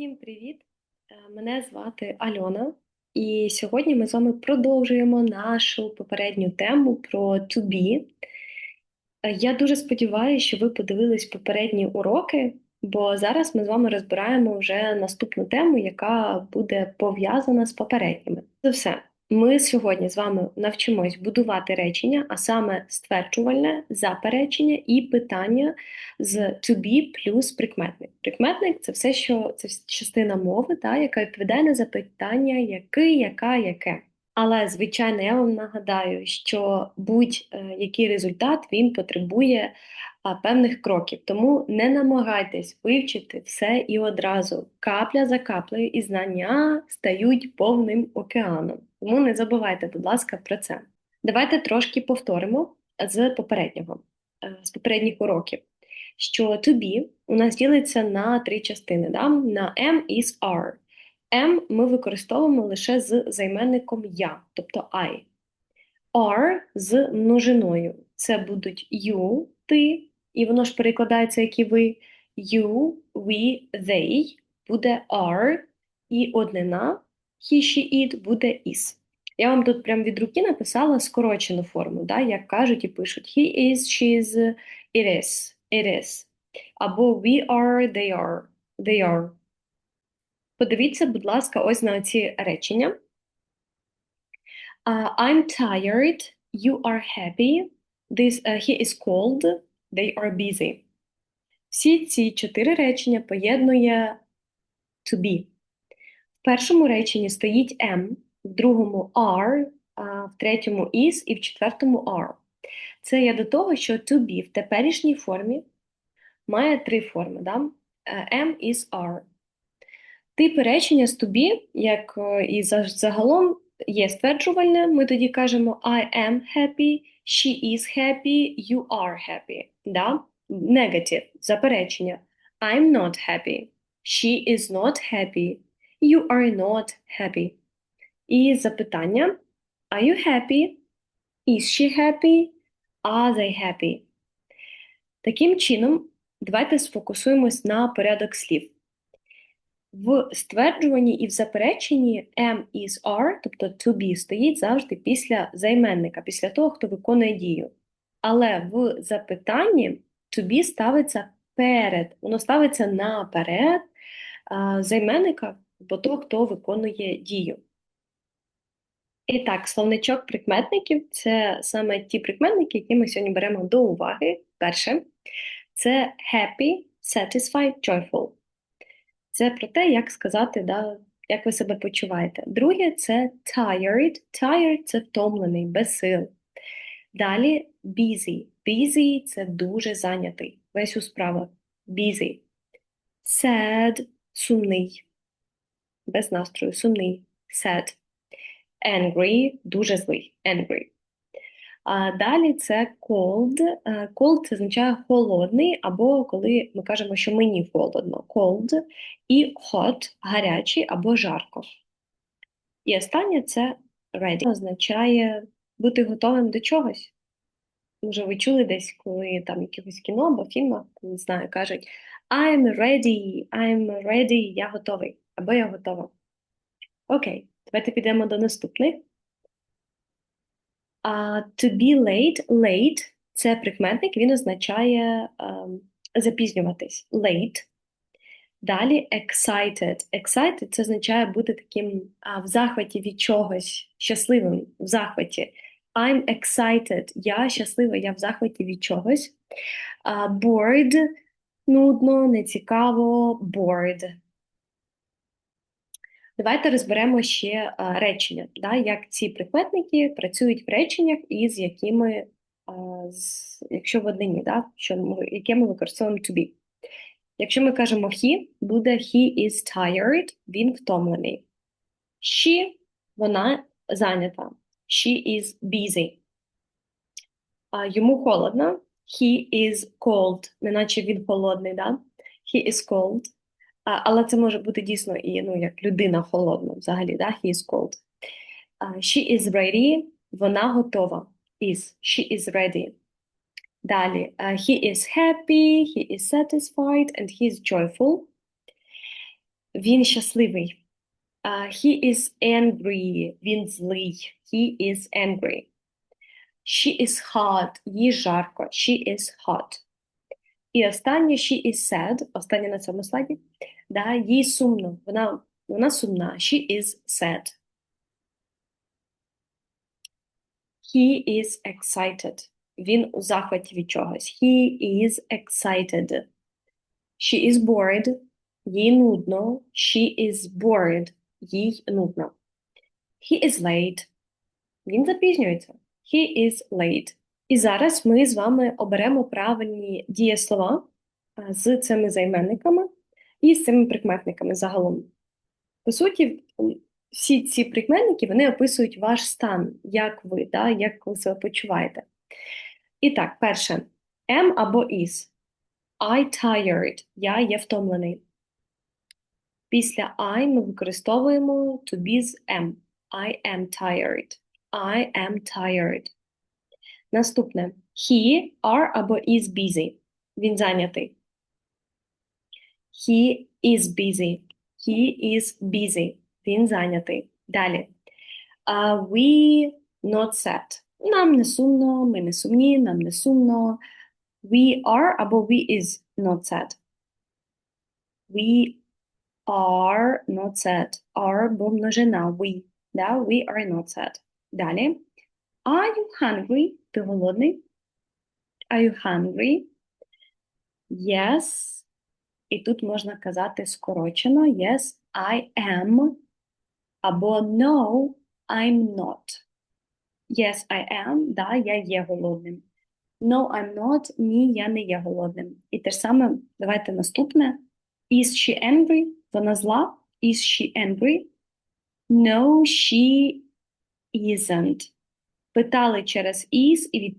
Всім привіт! Е, Мене звати Альона, і сьогодні ми з вами продовжуємо нашу попередню тему про to. Е, Я дуже сподіваюся, що ви подивились попередні уроки, бо зараз ми з вами розбираємо вже наступну тему, яка буде пов'язана з попередніми. Це все. Ми сьогодні з вами навчимось будувати речення, а саме стверджувальне, заперечення і питання з to be плюс прикметник. Прикметник це все, що це частина мови, та, яка відповідає на запитання який, яка, яке. Але, звичайно, я вам нагадаю, що будь-який результат він потребує певних кроків. Тому не намагайтесь вивчити все і одразу. Капля за каплею, і знання стають повним океаном. Тому не забувайте, будь ласка, про це. Давайте трошки повторимо з попереднього, е, з попередніх уроків, що to be у нас ділиться на три частини, да? на am, is, are. Am ми використовуємо лише з займенником я, тобто I. Are з множиною. Це будуть you, ти, і воно ж перекладається, як і ви. You, we, they буде are, і однина he, she, it буде is. Я вам тут прямо від руки написала скорочену форму, да, як кажуть і пишуть he is, she is, it is, it is. Або we are, they are, they are. Подивіться, будь ласка, ось на ці речення. Uh, I'm tired, you are happy, this, uh, he is cold, they are busy. Всі ці чотири речення поєднує to be. В першому реченні стоїть am, в другому are, в третьому is і в четвертому are. Це є до того, що to be в теперішній формі має три форми. Да? Am, is, are. Типи речення з to be, як е, і загалом, є стверджувальне. Ми тоді кажемо I am happy, she is happy, you are happy. Да? Negative, заперечення. I'm not happy, she is not happy, you are not happy. І запитання Are you happy? Is she happy? Are they happy? Таким чином, давайте сфокусуємось на порядок слів. В стверджуванні і в запереченні am, is, are, тобто to be, стоїть завжди після займенника, після того, хто виконує дію. Але в запитанні to be ставиться перед, воно ставиться наперед займенника, бо того, хто виконує дію. І так, словничок прикметників це саме ті прикметники, які ми сьогодні беремо до уваги. Перше це happy, satisfied, joyful. Це про те, як сказати, да, як ви себе почуваєте. Друге це tired. Tired це втомлений, без сил. Далі busy. Busy це дуже зайнятий. Весь у справах. Busy. Sad сумний. Без настрою, сумний. Sad. Angry дуже злий. Angry. А далі це cold. Cold це означає холодний, або коли ми кажемо, що мені холодно. Cold. І hot гарячий або жарко. І останнє це ready. Означає бути готовим до чогось. Може, ви чули десь, коли там якихось кіно або фільмах, не знаю, кажуть I'm ready, I'm ready, я готовий, або я готова. Окей, давайте підемо до наступних. А to be late, late – це прикметник, він означає ем, запізнюватись. Late. Далі excited. Excited – це означає бути таким а, в захваті від чогось, щасливим, в захваті. I'm excited. Я щаслива, я в захваті від чогось. А, bored – нудно, нецікаво, bored. Давайте розберемо ще а, речення, да, як ці прикметники працюють в реченнях і з якими, а, з, якщо в однині, да, що яке ми використовуємо to be. Якщо ми кажемо he, буде he is tired, він втомлений. She, вона зайнята. She is busy. Йому холодно. He is cold, неначе він холодний, да? He is cold. Але це може бути дійсно і ну, як людина холодна взагалі, да? He is cold. She is ready, вона готова. Is. She is ready. Далі. he is happy, he is satisfied, and he is joyful. Він щасливий. А, he is angry. Він злий. He is angry. She is hot. Їй жарко. She is hot. І останнє she is sad. Останнє на цьому слайді. Да, їй сумно. Вона, вона сумна. She is sad. He is excited. Він у захваті від чогось. He is excited. She is bored. Їй нудно. She is bored. Їй нудно. He is late. Він запізнюється. He is late. І зараз ми з вами оберемо правильні дієслова з цими займенниками і з цими прикметниками загалом. По суті, всі ці прикметники вони описують ваш стан, як ви, да, як ви себе почуваєте. І так, перше, am або is. I tired. Я є втомлений. Після I ми використовуємо to be з am. I am tired. I am tired. Наступне. He, are або is busy. Він зайнятий. He is busy. He is busy. Він зайнятий. Далі. Uh, we not sad. Нам не сумно, ми не сумні, нам не сумно. We are або we is not sad. We are not sad. Are бо множина. We. Да? We are not sad. Далі. Are you hungry? Ти голодний? Are you hungry? Yes. І тут можна казати скорочено. Yes, I am. Або no, I'm not. Yes, I am. Да, я є голодним. No, I'm not. Ні, я не є голодним. І те ж саме, давайте наступне. Is she angry? Вона зла? Is she angry? No, she isn't. Питали через is і,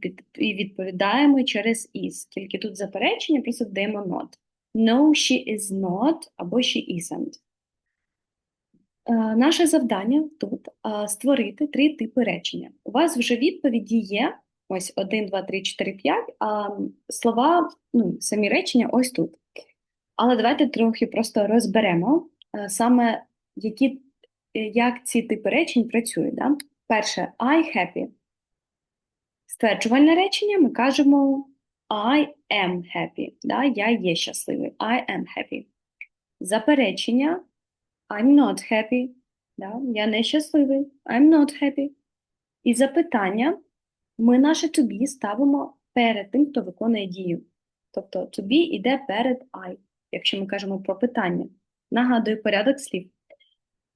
відповідаємо через is. Тільки тут заперечення, просто додаємо not. No, she is not або she isn't. Е, Наше завдання тут е, створити три типи речення. У вас вже відповіді є. Ось 1, 2, 3, 4, 5, а слова, ну, самі речення ось тут. Але давайте трохи просто розберемо е, саме, які, як ці типи речень працюють. Да? Перше, I happy. Стверджувальне речення ми кажемо I am happy. Да? Я є щасливий. I am happy. Заперечення I'm not happy. Да? Я не щасливий. I'm not happy. І запитання ми наше to ставимо перед тим, хто виконує дію. Тобто to be йде перед I, якщо ми кажемо про питання. Нагадую порядок слів.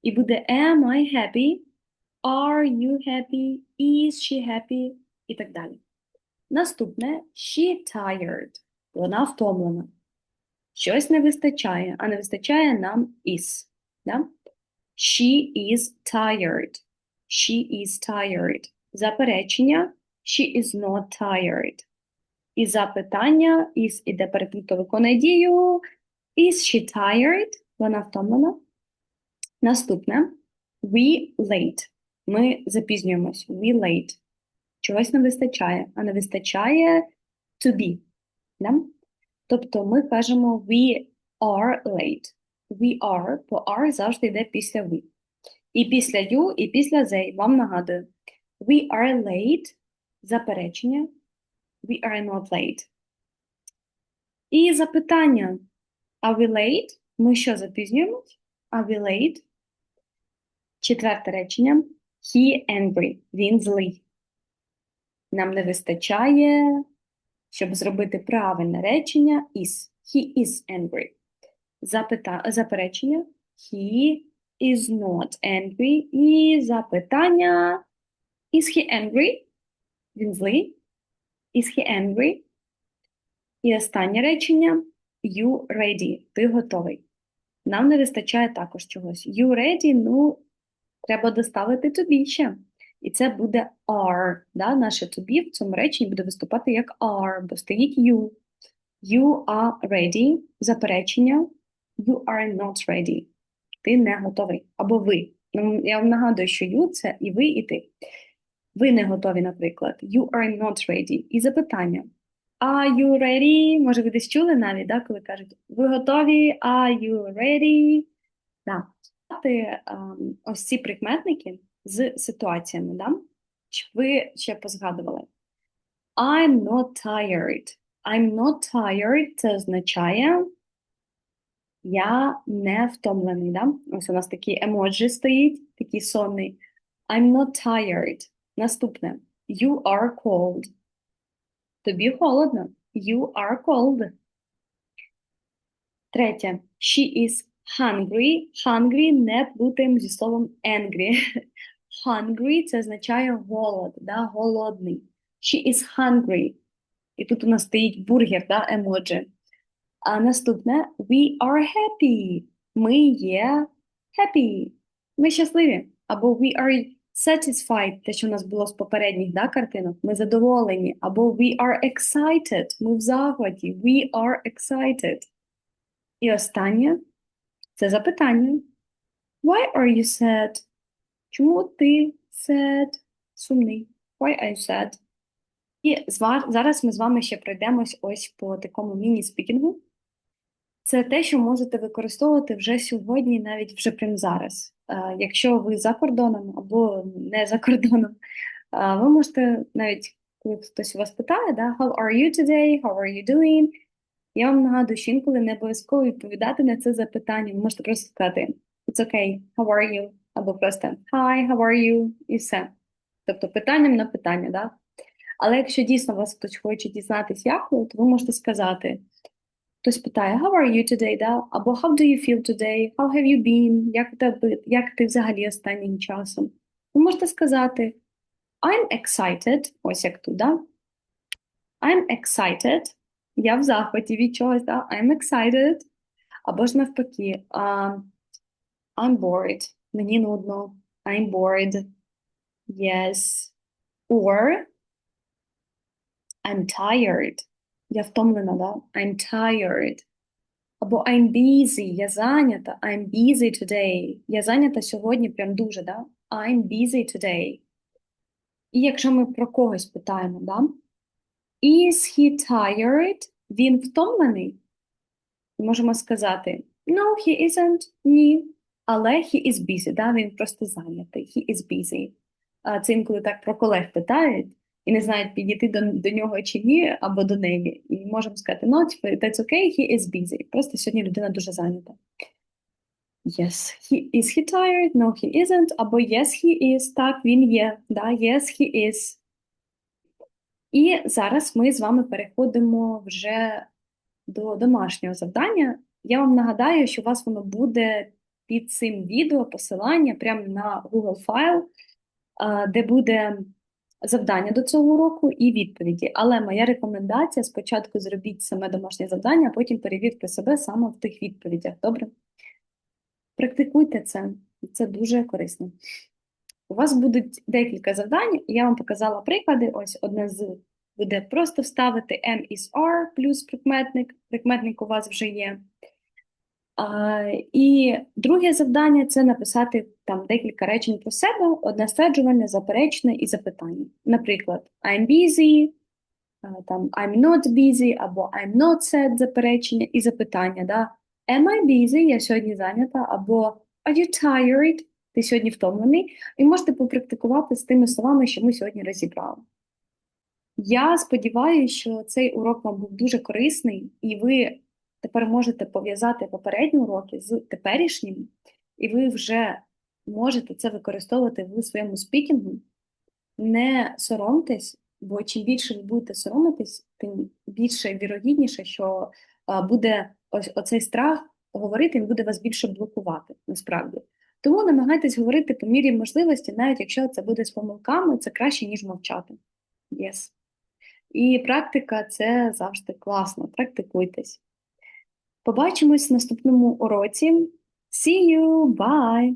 І буде am I happy? Are you happy? Is she happy? І так далі. Наступне she tired. Вона втомлена. Щось не вистачає, а не вистачає нам is. Да? She is tired. She is tired. Заперечення she is not tired. І запитання is іде перед дію. Is she tired? Вона втомлена. Наступне we late. Ми запізнюємось. We late. Чогось не вистачає, а не вистачає to be. Да? Тобто ми кажемо we are late. We are, бо are завжди йде після we. І після you, і після they. Вам нагадую. We are late. Заперечення. We are not late. І запитання. Are we late? Ми що, запізнюємось? Are we late? Четверте речення. He angry. Він злий. Нам не вистачає, щоб зробити правильне речення is. He is angry. Запита... Заперечення. He is not angry. І запитання. Is he angry? Він злий. Is he angry? І останнє речення. You ready. Ти готовий. Нам не вистачає також чогось. You ready, ну, треба доставити тобі ще. І це буде are. Да? Наше be в цьому реченні буде виступати як are, бо стоїть you. You are ready. Заперечення. You are not ready. Ти не готовий. Або ви. Ну, я вам нагадую, що you – це і ви, і ти. Ви не готові, наприклад. You are not ready. І запитання. Are you ready? Може, ви десь чули навіть, да, коли кажуть, ви готові? Are you ready? Да. Ем, ось ці прикметники з ситуаціями, да? Щоб ви ще позгадували. I'm not tired. I'm not tired – це означає я не втомлений, да? Ось у нас такі емоджі стоїть, такий сонний. I'm not tired. Наступне. You are cold. Тобі холодно. You are cold. Третє. She is hungry. Hungry не плутаємо зі словом angry. Hungry – це означає голод, да? голодний. She is hungry. І тут у нас стоїть бургер, да? емоджі. А наступне we are happy. Ми є happy. Ми щасливі. Або we are satisfied, те, що у нас було з попередніх да, картинок. Ми задоволені. Або we are excited. Ми в захваті. We are excited. І останнє це запитання. Why are you sad? Чому ти sad? Сумний. Why you sad? І зараз ми з вами ще пройдемось ось по такому міні-спікінгу. Це те, що можете використовувати вже сьогодні, навіть вже прямо зараз. Якщо ви за кордоном або не за кордоном, ви можете навіть, коли хтось вас питає, да, How are you today? How are you doing? Я вам нагадую, що інколи не обов'язково відповідати на це запитання. Ви можете просто сказати It's okay, how are you? Або просто Hi, how are you? І все. Тобто питанням на питання, да? Але якщо дійсно вас хтось хоче дізнатися, як ви, то ви можете сказати. Хтось питає, how are you today, да? Або how do you feel today? How have you been? Як тебе, як ти взагалі останнім часом? Ви можете сказати I'm excited, ось як тут, да? I'm excited. Я в захваті від чогось, да? I'm excited. Або ж навпаки, um, I'm bored. Мені нудно. I'm bored. Yes. Or I'm tired. Я втомлена, да? I'm tired. Або I'm busy. Я зайнята. I'm busy today. Я зайнята сьогодні прям дуже, да? I'm busy today. І якщо ми про когось питаємо, да? Is he tired? Він втомлений? Можемо сказати No, he isn't. Ні. Але he is busy, да? Він просто зайнятий. He is busy. А Це інколи так про колег питають і не знають, підійти до, до нього чи ні, або до неї. І можемо сказати, no, типу, that's okay, he is busy. Просто сьогодні людина дуже зайнята. Yes, he, is he tired? No, he isn't. Або yes, he is. Так, він є. Да? Yes, he is. І зараз ми з вами переходимо вже до домашнього завдання. Я вам нагадаю, що у вас воно буде під цим відео посилання прямо на Google файл, де буде завдання до цього уроку і відповіді. Але моя рекомендація спочатку зробіть саме домашнє завдання, а потім перевірте себе саме в тих відповідях. Добре? Практикуйте це, це дуже корисно. У вас будуть декілька завдань, я вам показала приклади. Ось одне з буде просто вставити M is R плюс прикметник. Прикметник у вас вже є. І друге завдання це написати там декілька речень про себе, одне стверджувальне, заперечне і запитання. Наприклад, I'm busy, там I'm not busy, або I'm not sad, заперечення і запитання. Да? Am I busy? Я сьогодні зайнята, або Are you tired? Ти сьогодні втомлений? І можете попрактикувати з тими словами, що ми сьогодні розібрали. Я сподіваюся, що цей урок вам був дуже корисний, і ви тепер можете пов'язати попередні уроки з теперішнім, і ви вже можете це використовувати в своєму спікінгу. Не соромтесь, бо чим більше ви будете соромитись, тим більше вірогідніше, що буде ось оцей страх говорити, він буде вас більше блокувати, насправді. Тому намагайтесь говорити по мірі можливості, навіть якщо це буде з помилками, це краще, ніж мовчати. Yes. І практика це завжди класно. Практикуйтесь. Побачимось в наступному уроці. See you! Bye!